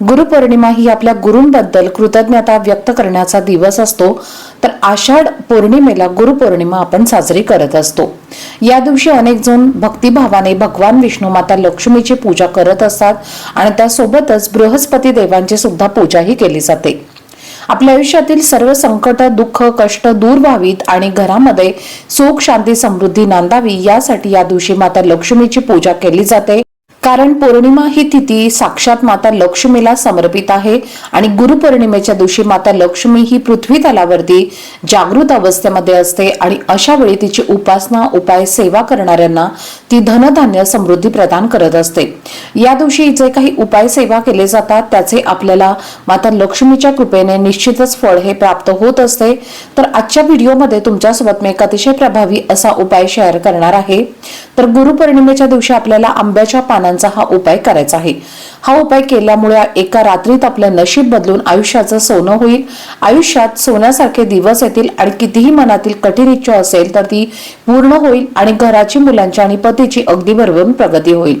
गुरुपौर्णिमा ही आपल्या गुरूंबद्दल कृतज्ञता व्यक्त करण्याचा दिवस असतो. तर आषाढ पौर्णिमेला गुरुपौर्णिमा आपण साजरी करत असतो. या दिवशी अनेक जण भक्तिभावाने भगवान विष्णू माता लक्ष्मीची पूजा करत असतात आणि त्यासोबतच बृहस्पती देवांची सुद्धा पूजाही केली जाते. आपल्या आयुष्यातील सर्व संकट दुःख कष्ट दूर व्हावीत आणि घरामध्ये सुख शांती समृद्धी नांदावी यासाठी या दिवशी माता लक्ष्मीची पूजा केली जाते. कारण पौर्णिमा ही तिथी साक्षात माता लक्ष्मीला समर्पित आहे आणि गुरुपौर्णिमेच्या दिवशी माता लक्ष्मी ही पृथ्वी तलावरती जागृत अवस्थेमध्ये असते आणि अशा वेळी तिची उपासना उपाय सेवा करणाऱ्यांना ती धनधान्य समृद्धी प्रदान करत असते. या दिवशी जे काही उपाय सेवा केले जातात त्याचे आपल्याला माता लक्ष्मीच्या कृपेने निश्चितच फळ हे प्राप्त होत असते. तर आजच्या व्हिडिओमध्ये तुमच्यासोबत मी एक अतिशय प्रभावी असा उपाय शेअर करणार आहे. तर गुरुपौर्णिमेच्या दिवशी आपल्याला आंब्याच्या पानांचा हा उपाय करायचा आहे. हा उपाय केल्यामुळे एका रात्रीत आपलं नशीब बदलून आयुष्याचं सोनं होईल. आयुष्यात सोन्यासारखे दिवस येतील आणि कितीही मनातील कठीण इच्छा असेल तर ती पूर्ण होईल आणि घराची मुलांची आणि पतीची अगदी भरभरून प्रगती होईल.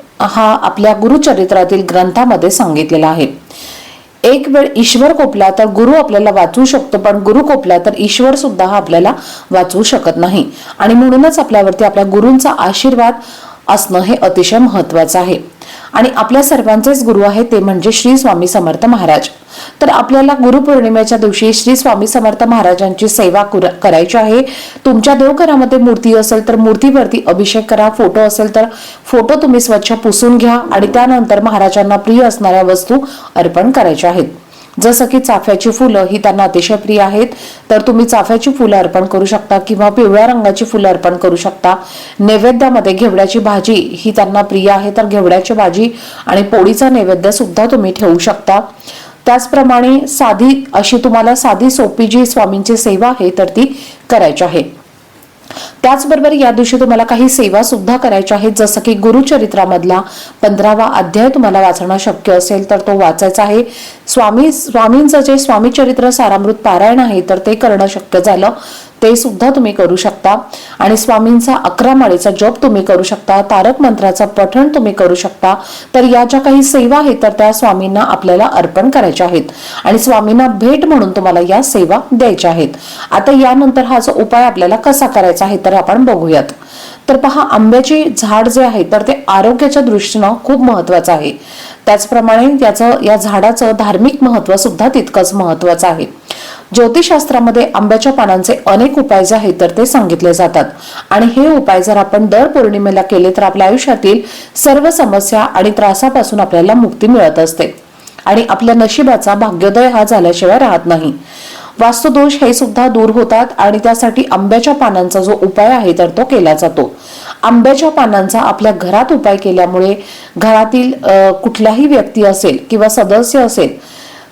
हा आपल्या गुरुचरित्रातील ग्रंथामध्ये सांगितलेला आहे. एक वेळ ईश्वर कोपला तर गुरु आपल्याला वाचवू शकतो पण गुरु कोपला तर ईश्वर सुद्धा हा आपल्याला वाचवू शकत नाही. आणि म्हणूनच आपल्यावरती आपल्या गुरूंचा आशीर्वाद असणं हे अतिशय महत्वाचं आहे. आणि आपल्या सर्वांचेच गुरु आहे ते म्हणजे श्री स्वामी समर्थ महाराज. तर आपल्याला गुरुपौर्णिमेच्या दिवशी श्री स्वामी समर्थ महाराजांची सेवा कुर- करायची आहे. तुमच्या देवघरामध्ये मूर्ती असेल तर मूर्तीवरती अभिषेक करा. फोटो असेल तर फोटो तुम्ही स्वच्छ पुसून घ्या. आणि त्यानंतर महाराजांना प्रिय असणाऱ्या वस्तू अर्पण करायच्या आहेत. जसं की चाफ्याची फुलं ही त्यांना अतिशय प्रिय आहेत. तर तुम्ही चाफ्याची फुलं अर्पण करू शकता किंवा पिवळ्या रंगाची फुलं अर्पण करू शकता. नैवेद्यामध्ये घेवड्याची भाजी ही त्यांना प्रिय आहे तर घेवड्याची भाजी आणि पोळीचा नैवेद्य सुद्धा तुम्ही ठेवू शकता. त्याचप्रमाणे साधी अशी तुम्हाला साधी सोपी जी स्वामींची सेवा आहे तर ती करायची आहे. त्याचबरोबर या दिवशी तुम्हाला काही सेवा सुद्धा करायच्या आहेत जसं की गुरुचरित्रामधला पंधरावा अध्याय तुम्हाला वाचणं शक्य असेल तर तो वाचायचा आहे. स्वामी स्वामींचं जे स्वामी चरित्र सारामृत पारायण आहे तर ते करणं शक्य झालं. ते सुद्धा तुम्ही करू शकता. आणि स्वामींचा अकरा माळेचा जप तुम्ही करू शकता. तारक मंत्राचं पठण तुम्ही करू शकता. तर या ज्या काही सेवा आहेत तर त्या स्वामींना आपल्याला अर्पण करायच्या आहेत. आणि स्वामींना भेट म्हणून तुम्हाला या सेवा द्यायच्या आहेत. आता यानंतर हा जो उपाय आपल्याला कसा करायचा आहे तर आपण बघूयात. तर पहा आंब्याचे झाड जे आहे तर ते आरोग्याच्या दृष्टीनं खूप महत्वाचं आहे. त्याचप्रमाणे याचं या झाडाचं धार्मिक महत्त्व सुद्धा तितकंच महत्वाचं आहे. ज्योतिषशास्त्रामध्ये आंब्याच्या पानांचे अनेक उपाय जे आहेत तर ते सांगितले जातात. आणि हे उपाय जर आपण दर पौर्णिमेला केले तर आपल्या आयुष्यातील सर्व समस्या आणि त्रासापासून आपल्याला मुक्ती मिळत असते. आणि आपल्या नशिबाचा भाग्योदय हा झाल्याशिवाय राहत नाही. वास्तुदोष हे सुद्धा दूर होतात आणि त्यासाठी आंब्याच्या पानांचा जो उपाय आहे तर तो केला जातो. आंब्याच्या पानांचा आपल्या घरात उपाय केल्यामुळे घरातील कुठलाही व्यक्ती असेल किंवा सदस्य असेल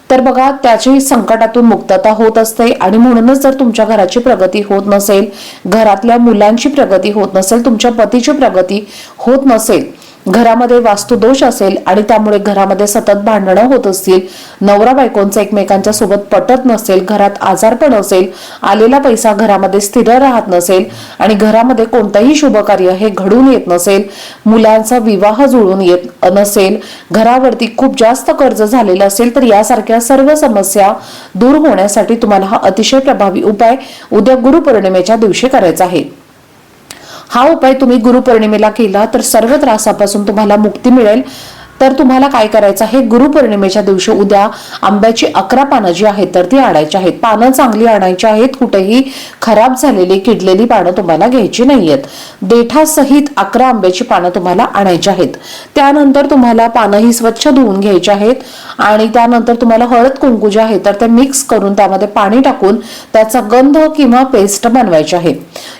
तर बघा त्याची संकटातून मुक्तता होत असते. आणि म्हणूनच जर तुमच्या घराची प्रगती होत नसेल घरातल्या मुलांची प्रगती होत नसेल तुमच्या पतीची प्रगती होत नसेल घरामध्ये वास्तुदोष असेल आणि त्यामुळे घरामध्ये सतत भांडणं होत असतील नवरा बायकोंचं एकमेकांच्या सोबत पटत नसेल घरात आजारपण असेल आलेला पैसा घरामध्ये स्थिर राहत नसेल आणि घरामध्ये कोणतंही शुभ कार्य हे घडून येत नसेल मुलांचा विवाह जुळून येत नसेल घरावरती खूप जास्त कर्ज झालेलं असेल तर यासारख्या सर्व समस्या दूर होण्यासाठी तुम्हाला हा अतिशय प्रभावी उपाय उद्या गुरुपौर्णिमेच्या दिवशी करायचा आहे. हा उपाय तुम्ही गुरुपौर्णिमेला केला तर सर्व त्रासापासून तुम्हाला मुक्ती मिळेल. तर तुम्हाला काय करायचं आहे? गुरुपौर्णिमेच्या दिवशी उद्या आंब्याची अकरा पानं जी आहेत तर ती आणायची आहेत. पानं चांगली आणायची आहेत कुठेही खराब झालेली किडलेली पानं तुम्हाला घ्यायची नाहीयेत. देठासहित अकरा आंब्याची पानं तुम्हाला आणायची आहेत. त्यानंतर तुम्हाला पानं ही स्वच्छ धुवून घ्यायची आहेत आणि त्यानंतर तुम्हाला हळद कुंकू जे आहे तर ते मिक्स करून त्यामध्ये पाणी टाकून त्याचा गंध किंवा पेस्ट बनवायची आहे.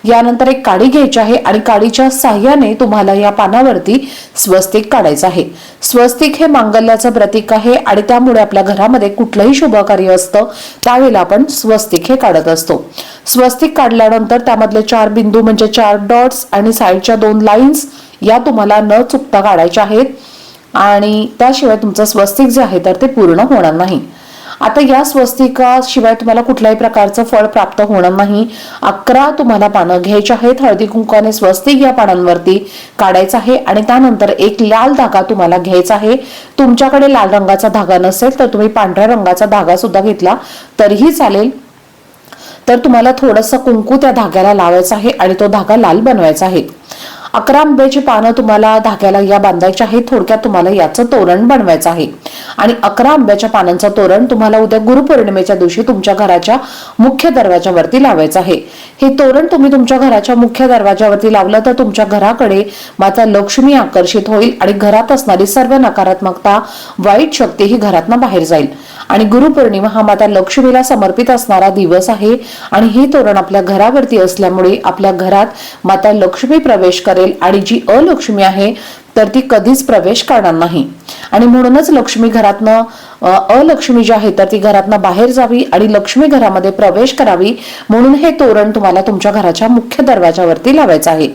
यानंतर एक काडी घ्यायची आहे आणि काडीच्या साह्याने तुम्हाला या पानावरती स्वस्तिक काढायचं आहे. स्वस्तिक हे मांगल्याचं प्रतीक आहे आणि त्यामुळे आपल्या घरामध्ये कुठलंही शुभ कार्य असतं त्यावेळेला आपण स्वस्तिक हे काढत असतो. स्वस्तिक काढल्यानंतर त्यामधले चार बिंदू म्हणजे चार डॉट्स आणि साईडच्या दोन लाईन्स या तुम्हाला न चुकता काढायच्या आहेत. आणि त्याशिवाय तुमचं स्वस्तिक जे आहे तर ते पूर्ण होणार नाही. आता या स्वस्तिकाशिवाय तुम्हाला कुठल्याही प्रकारचं फळ प्राप्त होणार नाही. अकरा तुम्हाला पानं घ्यायची आहेत. हळदी कुंकाने स्वस्तिक या पानांवरती काढायचं आहे आणि त्यानंतर एक लाल धागा तुम्हाला घ्यायचा आहे. तुमच्याकडे लाल रंगाचा धागा नसेल तर तुम्ही पांढऱ्या रंगाचा धागा सुद्धा घेतला तरीही चालेल. तर तुम्हाला थोडंसं कुंकू त्या धाग्याला लावायचा आहे आणि तो धागा लाल बनवायचा आहे. अकरा आंब्याची पानं तुम्हाला धाग्याला या बांधायची आहे थोडक्यात तुम्हाला याचं तोरण बनवायचं आहे. आणि अकरा आंब्याच्या पानांचं तोरण तुम्हाला उद्या गुरुपौर्णिमेच्या दिवशी तुमच्या घराच्या मुख्य दरवाजावरती लावायचं आहे. हे तोरण तुम्ही तुमच्या घराच्या मुख्य दरवाजावरती लावलं तर तुमच्या घराकडे माता लक्ष्मी आकर्षित होईल आणि घरात असणारी सर्व नकारात्मकता वाईट शक्ती ही घरातनं बाहेर जाईल. आणि गुरुपौर्णिमा हा माता लक्ष्मीला समर्पित असणारा दिवस आहे. आणि हे तोरण आपल्या घरावरती असल्यामुळे आपल्या घरात माता लक्ष्मी प्रवेश करेल आणि जी अलक्ष्मी आहे तर ती कधीच प्रवेश करणार नाही. आणि म्हणूनच लक्ष्मी घरातनं अलक्ष्मी जी आहे तर ती घरातनं बाहेर जावी आणि लक्ष्मी घरामध्ये प्रवेश करावी. म्हणून हे तोरण तुम्हाला तुमच्या घराच्या मुख्य दरवाजावरती लावायचं आहे.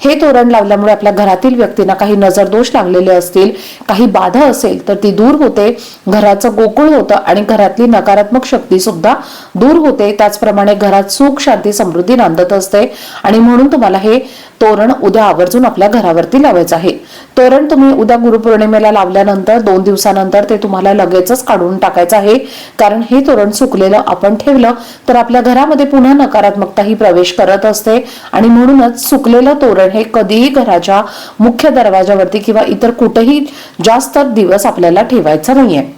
हे तोरण लावल्यामुळे आपल्या घरातील व्यक्तींना काही नजर दोष लागलेले असतील काही बाधा असेल तर ती दूर होते घराचं गोकुळ होतं आणि घरातली नकारात्मक शक्ती सुद्धा दूर होते. त्याचप्रमाणे घरात सुख शांती समृद्धी नांदत असते. आणि म्हणून तुम्हाला हे तोरण उद्या आवर्जून आपल्या घरावरती लावायचं आहे. तोरण तुम्ही उद्या गुरुपौर्णिमेला लावल्यानंतर दोन दिवसानंतर ते तुम्हाला लगेचच काढून टाकायचं आहे. कारण हे तोरण सुकलेलं आपण ठेवलं तर आपल्या घरामध्ये पुन्हा नकारात्मकता ही प्रवेश करत असते. आणि म्हणूनच सुकलेलं तोरण हे कधीही घराच्या मुख्य दरवाजावरती किंवा इतर कुठेही जास्त दिवस आपल्याला ठेवायचं नाहीये.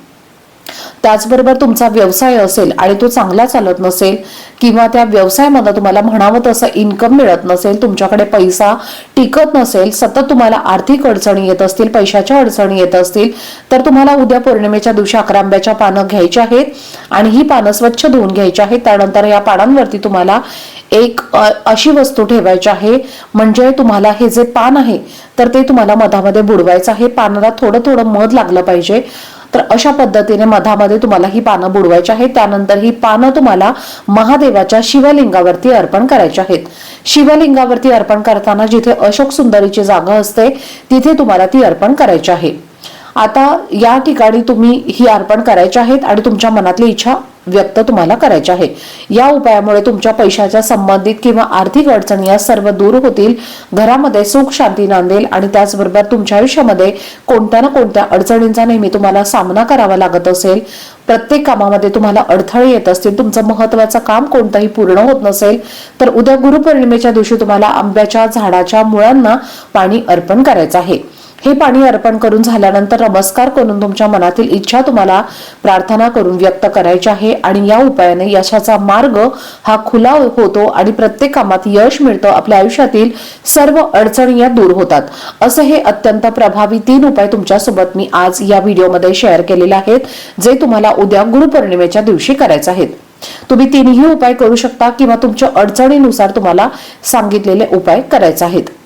त्याचबरोबर तुमचा व्यवसाय असेल आणि तो चांगला चालत नसेल किंवा त्या व्यवसायामध्ये तुम्हाला म्हणावं तसं इन्कम मिळत नसेल तुमच्याकडे पैसा टिकत नसेल सतत तुम्हाला आर्थिक अडचणी येत असतील पैशाच्या अडचणी येत असतील तर तुम्हाला उद्या पौर्णिमेच्या दिवशी अकरांब्याच्या पानं घ्यायची आहेत आणि ही पानं स्वच्छ धुवून घ्यायची आहेत. त्यानंतर या पानांवरती तुम्हाला एक अशी वस्तू ठेवायची आहे म्हणजे तुम्हाला हे जे पान आहे तर ते तुम्हाला मधामध्ये बुडवायचं आहे. पानाला थोडं थोडं मध लागलं पाहिजे. तर अशा पद्धतीने मधामध्ये तुम्हाला ही पानं बुडवायची आहेत. त्यानंतर ही पानं तुम्हाला महादेवाच्या शिवलिंगावरती अर्पण करायची आहेत. शिवलिंगावरती अर्पण करताना जिथे अशोक सुंदरीची जागा असते तिथे तुम्हाला ती अर्पण करायची आहे. आता या ठिकाणी तुम्ही ही अर्पण करायची आहेत आणि तुमच्या मनातली इच्छा व्यक्त तुम्हाला करायचे आहे. या उपायामुळे तुमच्या पैशाच्या संबंधित किंवा आर्थिक अडचणी या सर्व दूर होतील. घरामध्ये सुख शांती नांदेल आणि त्याचबरोबर तुमच्या आयुष्यामध्ये कोणत्या ना कोणत्या अडचणींचा नेहमी तुम्हाला सामना करावा लागत असेल. प्रत्येक कामामध्ये तुम्हाला अडथळे येत असतील. तुमचं महत्वाचं काम कोणतंही पूर्ण होत नसेल. तर उद्या गुरुपौर्णिमेच्या दिवशी तुम्हाला आंब्याच्या झाडाच्या मुळांना पाणी अर्पण करायचं आहे. हे पाणी अर्पण करून झाल्यानंतर नमस्कार करून तुमच्या मनातील इच्छा तुम्हाला प्रार्थना करून व्यक्त करायची आहे. आणि या उपायाने यशाचा मार्ग हा खुला होतो आणि प्रत्येक कामात यश मिळतं. आपल्या आयुष्यातील सर्व अडचणी या दूर होतात. असं हे अत्यंत प्रभावी तीन उपाय तुमच्यासोबत मी आज या व्हिडिओमध्ये शेअर केलेले आहेत जे तुम्हाला उद्या गुरुपौर्णिमेच्या दिवशी करायचे आहेत. तुम्ही तीनही उपाय करू शकता किंवा तुमच्या अडचणीनुसार तुम्हाला सांगितलेले उपाय करायचे आहेत.